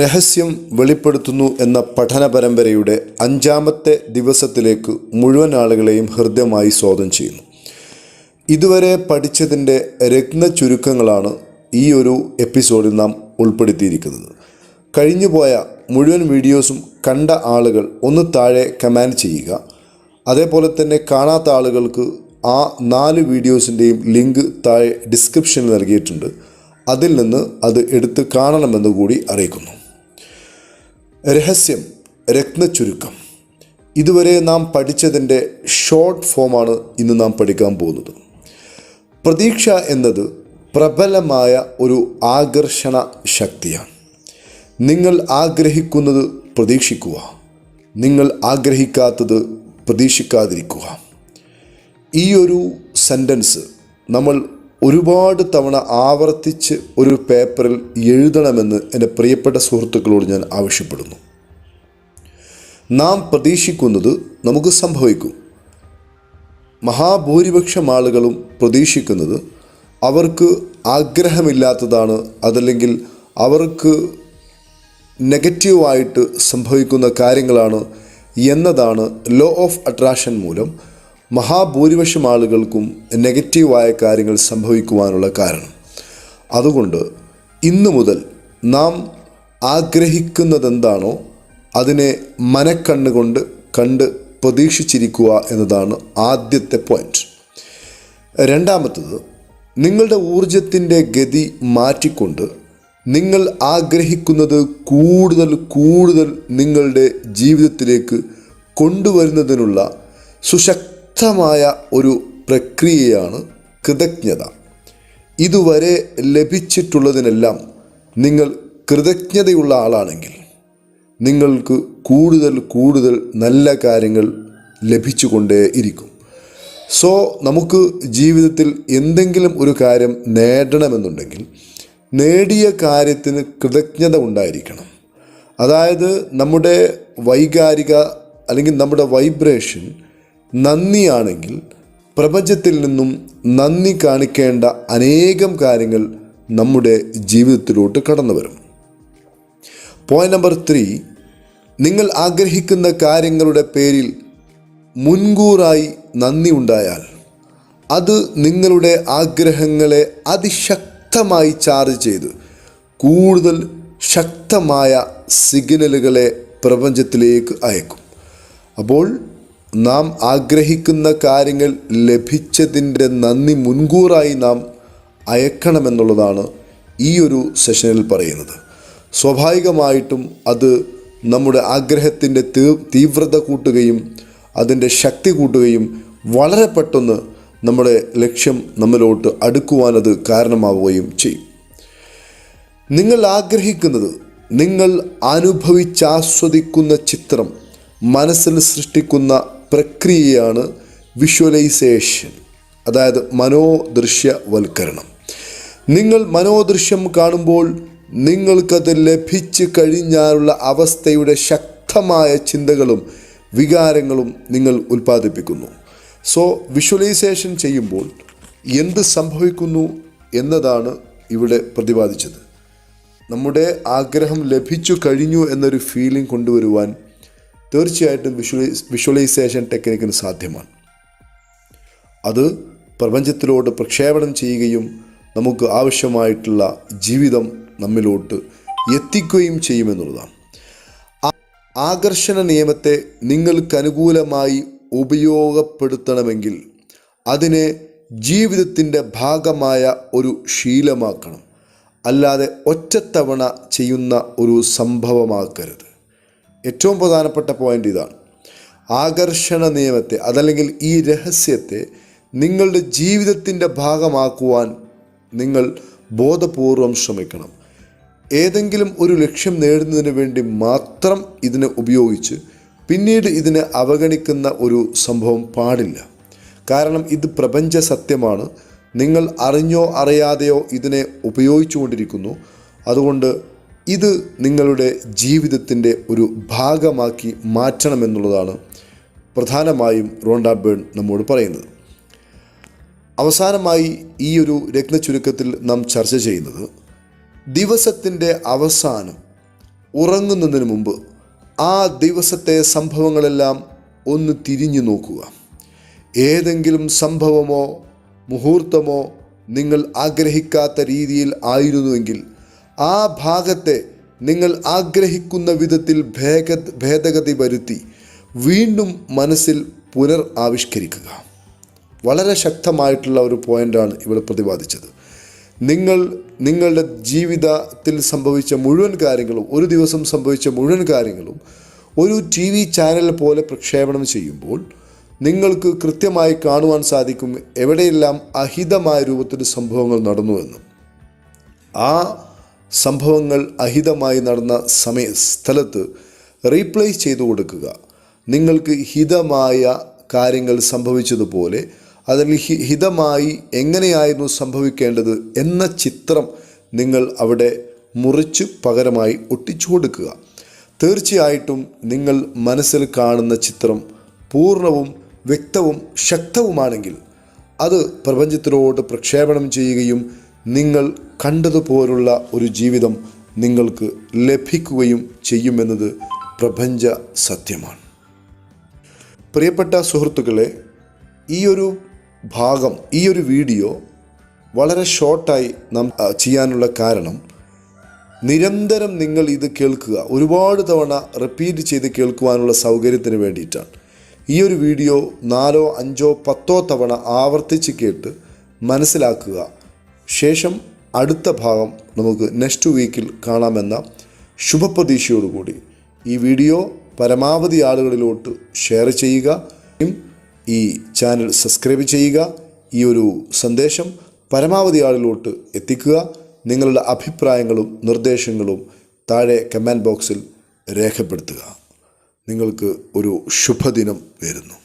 രഹസ്യം വെളിപ്പെടുത്തുന്നു എന്ന പഠന പരമ്പരയുടെ അഞ്ചാമത്തെ ദിവസത്തിലേക്ക് മുഴുവൻ ആളുകളെയും ഹൃദ്യമായി സ്വാഗതം ചെയ്യുന്നു. ഇതുവരെ പഠിച്ചതിന്റെ രത്ന ചുരുക്കങ്ങളാണ് ഈ ഒരു എപ്പിസോഡിൽ നാം ഉൾപ്പെടുത്തിയിരിക്കുന്നത്. കഴിഞ്ഞുപോയ മുഴുവൻ വീഡിയോസും കണ്ട ആളുകൾ ഒന്ന് താഴെ കമാൻഡ് ചെയ്യുക. അതേപോലെ തന്നെ കാണാത്ത ആളുകൾക്ക് ആ നാല് വീഡിയോസിന്റെയും ലിങ്ക് താഴെ ഡിസ്ക്രിപ്ഷനിൽ നൽകിയിട്ടുണ്ട്. അതിൽ നിന്ന് അത് എടുത്ത് കാണണമെന്ന് കൂടി അറിയിക്കുന്നു. രഹസ്യം രത്നച്ചുരുക്കം. ഇതുവരെ നാം പഠിച്ചതിന്റെ ഷോർട്ട് ഫോമാണ് ഇന്ന് നാം പഠിക്കാൻ പോകുന്നത്. പ്രതീക്ഷ എന്നത് പ്രബലമായ ഒരു ആകർഷണ ശക്തിയാണ്. നിങ്ങൾ ആഗ്രഹിക്കുന്നത് പ്രതീക്ഷിക്കുക. നിങ്ങൾ ആഗ്രഹിക്കാത്തത് പ്രതീക്ഷിക്കാതിരിക്കുക. ഈ ഒരു സെന്റൻസ് നമ്മൾ ഒരുപാട് തവണ ആവർത്തിച്ച് ഒരു പേപ്പറിൽ എഴുതണമെന്ന് എന്റെ പ്രിയപ്പെട്ട സുഹൃത്തുക്കളോട് ഞാൻ ആവശ്യപ്പെടുന്നു. നാം പ്രതീക്ഷിക്കുന്നത് നമുക്ക് സംഭവിക്കും. മഹാഭൂരിപക്ഷം ആളുകളും പ്രതീക്ഷിക്കുന്നത് അവർക്ക് ആഗ്രഹമില്ലാത്തതാണ് അതല്ലെങ്കിൽ അവർക്ക് നെഗറ്റീവായിട്ട് സംഭവിക്കുന്ന കാര്യങ്ങളാണ് എന്നതാണ് ലോ ഓഫ് അട്രാക്ഷൻ മൂലം മഹാഭൂരിപക്ഷം ആളുകൾക്കും നെഗറ്റീവായ കാര്യങ്ങൾ സംഭവിക്കുവാനുള്ള കാരണം. അതുകൊണ്ട് ഇന്നു മുതൽ നാം ആഗ്രഹിക്കുന്നതെന്താണോ അതിനെ മനക്കണ്ണുകൊണ്ട് കണ്ട് പ്രതീക്ഷിച്ചിരിക്കുക എന്നതാണ് ആദ്യത്തെ പോയിന്റ് രണ്ടാമത്തത് നിങ്ങളുടെ ഊർജത്തിന്റെ ഗതി മാറ്റിക്കൊണ്ട് നിങ്ങൾ ആഗ്രഹിക്കുന്നത് കൂടുതൽ കൂടുതൽ നിങ്ങളുടെ ജീവിതത്തിലേക്ക് കൊണ്ടുവരുന്നതിനുള്ള സുശക്തമായ ഒരു പ്രക്രിയയാണ് കൃതജ്ഞത. ഇതുവരെ ലഭിച്ചിട്ടുള്ളതിനെല്ലാം നിങ്ങൾ കൃതജ്ഞതയുള്ള ആളാണെങ്കിൽ നിങ്ങൾക്ക് കൂടുതൽ കൂടുതൽ നല്ല കാര്യങ്ങൾ ലഭിച്ചുകൊണ്ടേ ഇരിക്കും. സോ നമുക്ക് ജീവിതത്തിൽ എന്തെങ്കിലും ഒരു കാര്യം നേടണമെന്നുണ്ടെങ്കിൽ നേടിയ കാര്യത്തിന് കൃതജ്ഞത ഉണ്ടായിരിക്കണം. അതായത് നമ്മുടെ വൈകാരിക അല്ലെങ്കിൽ നമ്മുടെ വൈബ്രേഷൻ നന്ദിയാണെങ്കിൽ പ്രപഞ്ചത്തിൽ നിന്നും നന്ദി കാണിക്കേണ്ട അനേകം കാര്യങ്ങൾ നമ്മുടെ ജീവിതത്തിലോട്ട് കടന്നു വരും. പോയിന്റ് നമ്പർ ത്രീ നിങ്ങൾ ആഗ്രഹിക്കുന്ന കാര്യങ്ങളുടെ പേരിൽ മുൻകൂറായി നന്ദി ഉണ്ടായാൽ അത് നിങ്ങളുടെ ആഗ്രഹങ്ങളെ അതിശക്തമായി ചാർജ് ചെയ്ത് കൂടുതൽ ശക്തമായ സിഗ്നലുകളെ പ്രപഞ്ചത്തിലേക്ക് അയക്കും. അപ്പോൾ നാം ആഗ്രഹിക്കുന്ന കാര്യങ്ങൾ ലഭിച്ചതിന്റെ നന്ദി മുൻകൂറായി നാം അയക്കണമെന്നുള്ളതാണ് ഈ ഒരു സെഷനിൽ പറയുന്നത്. സ്വാഭാവികമായിട്ടും അത് നമ്മുടെ ആഗ്രഹത്തിന്റെ തീവ്രത കൂട്ടുകയും അതിന്റെ ശക്തി കൂട്ടുകയും വളരെ പെട്ടെന്ന് നമ്മുടെ ലക്ഷ്യം നമ്മിലോട്ട് അടുക്കുവാനത് കാരണമാവുകയും ചെയ്യും. നിങ്ങൾ ആഗ്രഹിക്കുന്നത് നിങ്ങൾ അനുഭവിച്ചാസ്വദിക്കുന്ന ചിത്രം മനസ്സിൽ സൃഷ്ടിക്കുന്ന പ്രക്രിയയാണ് വിഷ്വലൈസേഷൻ അതായത് മനോദൃശ്യവൽക്കരണം. നിങ്ങൾ മനോദൃശ്യം കാണുമ്പോൾ നിങ്ങൾക്കത് ലഭിച്ചു കഴിഞ്ഞാലുള്ള അവസ്ഥയുടെ ശക്തമായ ചിന്തകളും വികാരങ്ങളും നിങ്ങൾ ഉൽപ്പാദിപ്പിക്കുന്നു. സോ വിഷ്വലൈസേഷൻ ചെയ്യുമ്പോൾ എന്ത് സംഭവിക്കുന്നു എന്നതാണ് ഇവിടെ പ്രതിപാദിച്ചത്. നമ്മുടെ ആഗ്രഹം ലഭിച്ചു കഴിഞ്ഞു എന്നൊരു ഫീലിംഗ് കൊണ്ടുവരുവാൻ തീർച്ചയായിട്ടും വിഷ്വലൈസ് വിഷ്വലൈസേഷൻ ടെക്നിക്കിന് സാധ്യമാണ്. അത് പ്രപഞ്ചത്തിലോട്ട് പ്രക്ഷേപണം ചെയ്യുകയും നമുക്ക് ആവശ്യമായിട്ടുള്ള ജീവിതം നമ്മിലോട്ട് എത്തിക്കുകയും ചെയ്യുമെന്നുള്ളതാണ്. ആകർഷണ നിയമത്തെ നിങ്ങൾക്ക് അനുകൂലമായി ഉപയോഗപ്പെടുത്തണമെങ്കിൽ അതിനെ ജീവിതത്തിന്റെ ഭാഗമായ ഒരു ശീലമാക്കണം. അല്ലാതെ ഒറ്റത്തവണ ചെയ്യുന്ന ഒരു സംഭവമാക്കരുത്. ഏറ്റവും പ്രധാനപ്പെട്ട പോയിന്റ് ഇതാണ്. ആകർഷണ നിയമത്തെ അതല്ലെങ്കിൽ ഈ രഹസ്യത്തെ നിങ്ങളുടെ ജീവിതത്തിന്റെ ഭാഗമാക്കുവാൻ നിങ്ങൾ ബോധപൂർവം ശ്രമിക്കണം. ഏതെങ്കിലും ഒരു ലക്ഷ്യം നേടുന്നതിന് വേണ്ടി മാത്രം ഇതിനെ ഉപയോഗിച്ച് പിന്നീട് ഇതിനെ അവഗണിക്കുന്ന ഒരു സംഭവം പാടില്ല. കാരണം ഇത് പ്രപഞ്ച സത്യമാണ്. നിങ്ങൾ അറിഞ്ഞോ അറിയാതെയോ ഇതിനെ ഉപയോഗിച്ചുകൊണ്ടിരിക്കുന്നു. അതുകൊണ്ട് ഇത് നിങ്ങളുടെ ജീവിതത്തിന്റെ ഒരു ഭാഗമാക്കി മാറ്റണമെന്നുള്ളതാണ് പ്രധാനമായും റോണ്ട ബേൺ നമ്മോട് പറയുന്നത്. അവസാനമായി ഈ ഒരു രത്നചുരുക്കത്തിൽ നാം ചർച്ച ചെയ്യുന്നത് ദിവസത്തിന്റെ അവസാനം ഉറങ്ങുന്നതിന് മുമ്പ് ആ ദിവസത്തെ സംഭവങ്ങളെല്ലാം ഒന്ന് തിരിഞ്ഞു നോക്കുക. ഏതെങ്കിലും സംഭവമോ മുഹൂർത്തമോ നിങ്ങൾ ആഗ്രഹിക്കാത്ത രീതിയിൽ ആയിരുന്നുവെങ്കിൽ ആ ഭാഗത്തെ നിങ്ങൾ ആഗ്രഹിക്കുന്ന വിധത്തിൽ ഭേഗ ഭേദഗതി വരുത്തി വീണ്ടും മനസ്സിൽ പുനർ ആവിഷ്കരിക്കുക. വളരെ ശക്തമായിട്ടുള്ള ഒരു പോയിന്റാണ് ഇവിടെ പ്രതിപാദിച്ചത്. നിങ്ങൾ നിങ്ങളുടെ ജീവിതത്തിൽ സംഭവിച്ച മുഴുവൻ കാര്യങ്ങളും ഒരു ദിവസം സംഭവിച്ച മുഴുവൻ കാര്യങ്ങളും ഒരു ടി വി ചാനൽ പോലെ പ്രക്ഷേപണം ചെയ്യുമ്പോൾ നിങ്ങൾക്ക് കൃത്യമായി കാണുവാൻ സാധിക്കും എവിടെയെല്ലാം അഹിതമായ രൂപത്തിൽ സംഭവങ്ങൾ നടന്നുവെന്നും ആ സംഭവങ്ങൾ അഹിതമായി നടന്ന സമയ സ്ഥലത്ത് റീപ്ലേസ് ചെയ്തു കൊടുക്കുക. നിങ്ങൾക്ക് ഹിതമായ കാര്യങ്ങൾ സംഭവിച്ചതുപോലെ അതിൽ ഹിതമായി എങ്ങനെയായിരുന്നു സംഭവിക്കേണ്ടത് എന്ന ചിത്രം നിങ്ങൾ അവിടെ മുറിച്ച് പകരമായി ഒട്ടിച്ചു കൊടുക്കുക. തീർച്ചയായിട്ടും നിങ്ങൾ മനസ്സിൽ കാണുന്ന ചിത്രം പൂർണവും വ്യക്തവും ശക്തവുമാണെങ്കിൽ അത് പ്രപഞ്ചത്തിലോട്ട് പ്രക്ഷേപണം ചെയ്യുകയും നിങ്ങൾ കണ്ടതുപോലുള്ള ഒരു ജീവിതം നിങ്ങൾക്ക് ലഭിക്കുകയും ചെയ്യുമെന്നത് പ്രപഞ്ച സത്യമാണ്. പ്രിയപ്പെട്ട സുഹൃത്തുക്കളെ ഈ ഒരു ഭാഗം ഈ ഒരു വീഡിയോ വളരെ ഷോർട്ടായി നാം ചെയ്യാനുള്ള കാരണം നിരന്തരം നിങ്ങൾ ഇത് കേൾക്കുക ഒരുപാട് തവണ റിപ്പീറ്റ് ചെയ്ത് കേൾക്കുവാനുള്ള സൗകര്യത്തിന് വേണ്ടിയിട്ടാണ്. ഈ ഒരു വീഡിയോ നാലോ അഞ്ചോ പത്തോ തവണ ആവർത്തിച്ച് കേട്ട് മനസ്സിലാക്കുക ശേഷം അടുത്ത ഭാഗം നമുക്ക് നെക്സ്റ്റ് വീക്കിൽ കാണാമെന്ന ശുഭപ്രതീക്ഷയോടുകൂടി ഈ വീഡിയോ പരമാവധി ആളുകളിലോട്ട് ഷെയർ ചെയ്യുക. ഈ ചാനൽ സബ്സ്ക്രൈബ് ചെയ്യുക. ഈ ഒരു സന്ദേശം പരമാവധി ആളിലോട്ട് എത്തിക്കുക. നിങ്ങളുടെ അഭിപ്രായങ്ങളും നിർദ്ദേശങ്ങളും താഴെ കമന്റ് ബോക്സിൽ രേഖപ്പെടുത്തുക. നിങ്ങൾക്ക് ഒരു ശുഭദിനം നേരുന്നു.